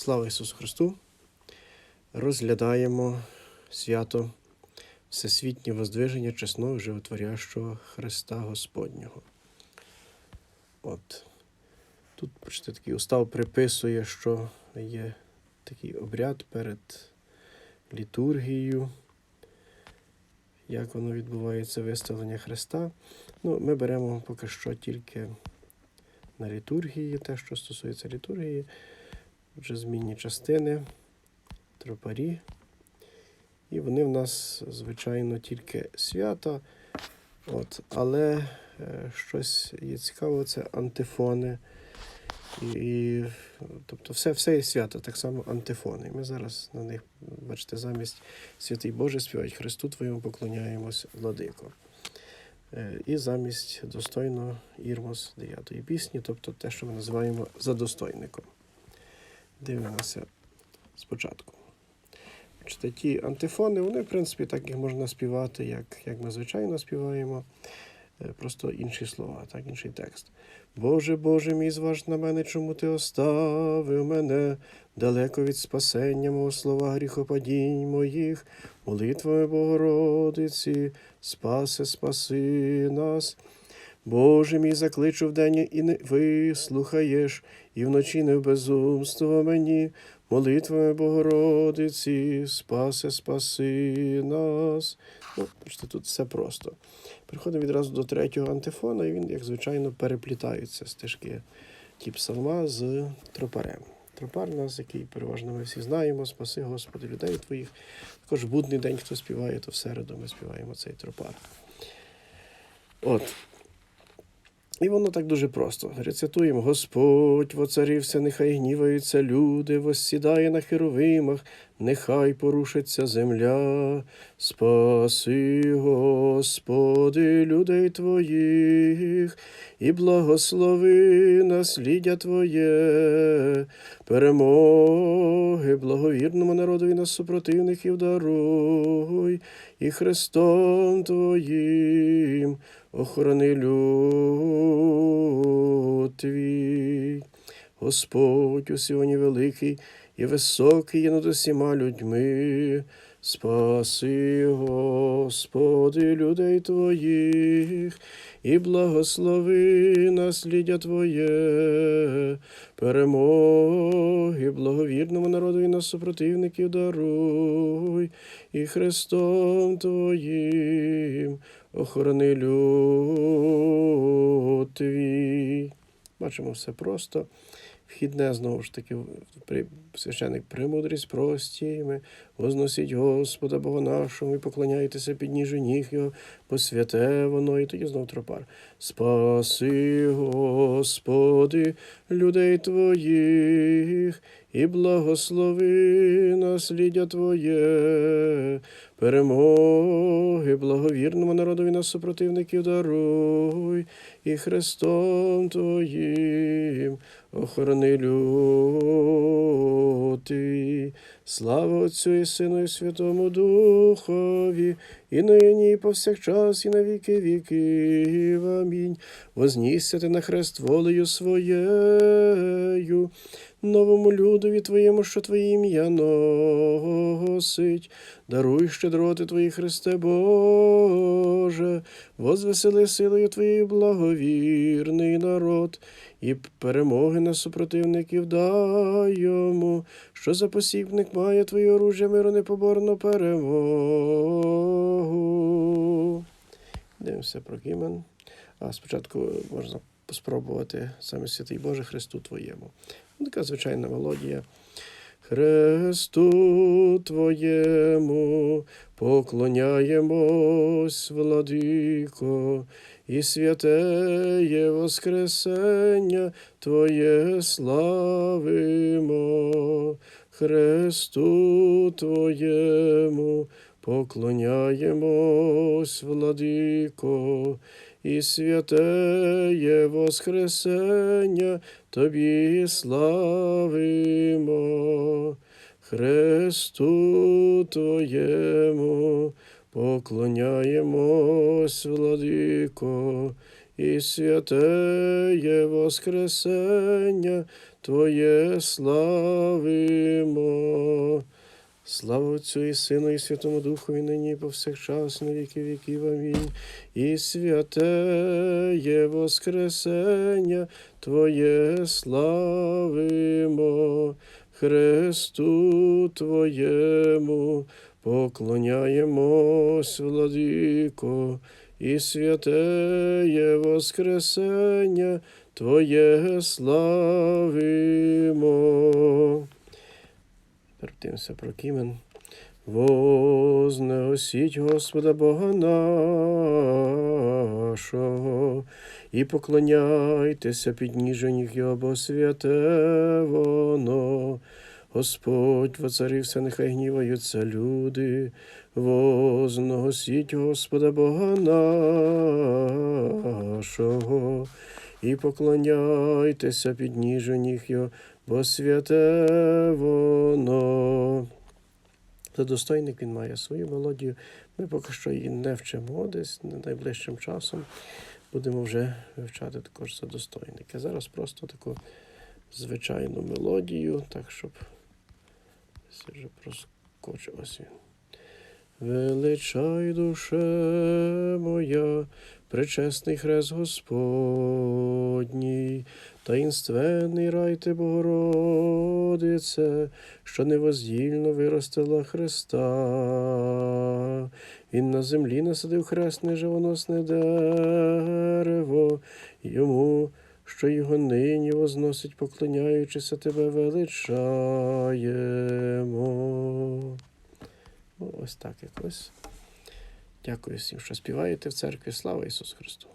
Слава Ісусу Христу! Розглядаємо свято Всесвітнє воздвиження чесного животворящого Христа Господнього. От. Тут бачите, такий устав приписує, що є такий обряд перед літургією, як воно відбувається виставлення Христа. Ну, ми беремо поки що тільки на літургії, те, що стосується літургії, вже змінні частини, тропарі. І вони в нас, звичайно, тільки свята. От, але е, щось є цікаво, це антифони. І, і, тобто все, все є свято, так само антифони. Ми зараз на них, бачите, замість святий Боже співають Христу Твоєму поклоняємось, владико. Е, І замість достойно Ірмос 9 пісні, тобто те, що ми називаємо задостойником. Дивимося спочатку. Бачите, ті антифони, вони, в принципі, так їх можна співати, як, як ми звичайно співаємо, е, просто інші слова, так, інший текст. Боже, Боже мій, зваж на мене, чому ти оставив мене далеко від спасення мого слова гріхопадінь моїх, молитвами Богородиці, спаси, спаси нас. Боже мій, закличу вдень і не вислухаєш, і вночі не в безумство мені, молитвами Богородиці, спаси, спаси нас. Ну, тут все просто. Приходимо відразу до третього антифона, і він, як звичайно, переплітаються стежки ті псалма з тропарем. Тропар нас, який переважно ми всі знаємо, спаси, Господи, людей твоїх. Також в будний день, хто співає, то в середу ми співаємо цей тропар. От. І воно так дуже просто. Рецитуємо: Господь воцарився, нехай гніваються люди, воссідає на херовимах, нехай порушиться земля. Спаси, Господи, людей Твоїх, і благослови насліддя Твоє, перемоги благовірному народові на супротивників даруй, і Христом Твоїм охорони люд твій. Господь у великий і високий є над усіма людьми. Спаси, Господи, людей Твоїх, і благослови насліддя Твоє, перемоги, благовірному народу і на супротивників даруй, і Христом Твоїм охорони люд твій. Бачимо все просто. Вхідне, знову ж таки, при, священик премудрість простіми, возносіть Господа Бога нашого і поклоняйтеся під ніжу ніг Його, бо святе воно, і тоді знов тропар. Спаси, Господи, людей Твоїх, і благослови насліддя Твоє, перемоги, благовірному народові на супротивників даруй, і Христом Твоїм охорони твій. Слава Отцю і Сину, і Святому Духові, і нині, і повсякчас, і на віки віків. Амінь. Вознісся ти на хрест волею своєю, новому людові Твоєму, що Твоє ім'я носить. Даруй щедроти Твої, Христе Боже, возвесели силою Твоєю благовірний народ, і перемоги на супротивників йому, що за посібник має Твоє оружжя миру непоборну перемогу. Дивимося про Кімен. А спочатку можна спробувати саме святий Боже Христу Твоєму. Така звичайна мелодія. Христу Твоєму поклоняємось, владико, і святеє Воскресення Твоє славимо. Христу Твоєму поклоняємось, владико, і святеє Воскресення Тобі славимо. Христу Твоєму поклоняємось, владико, і святеє Воскресення Твоє славимо. Слава Отцю і Сину, і Святому Духу, і нині, і повсякчас, на віки віків. Амінь. І святе є Воскресення Твоє славимо, Христу Твоєму поклоняємось, владико, і святе є Воскресення Твоє славимо. Вертимося про кімен. Вознесіть Господа Бога нашого, і поклоняйтеся підніженіх Його, бо святе воно. Господь воцарився, нехай гніваються люди, возносіть Господа Бога нашого, і поклоняйтеся підніженіх Його, бо святе воно. Та достойник він має свою мелодію. Ми поки що її не вчимо десь найближчим часом. Будемо вже вивчати також за достойники. Зараз просто таку звичайну мелодію, так щоб ось вже проскочив ось він. Величай душе моя, пречесний хрест Господній, таїнственний рай ти, Богородице, що невоздільно виростила Христа. Він на землі насадив хресне живоносне дерево, йому, що його нині возносить, поклоняючися тебе, величаємо. Ось так якось. Дякую всім, що співаєте в церкві. Слава Ісусу Христу!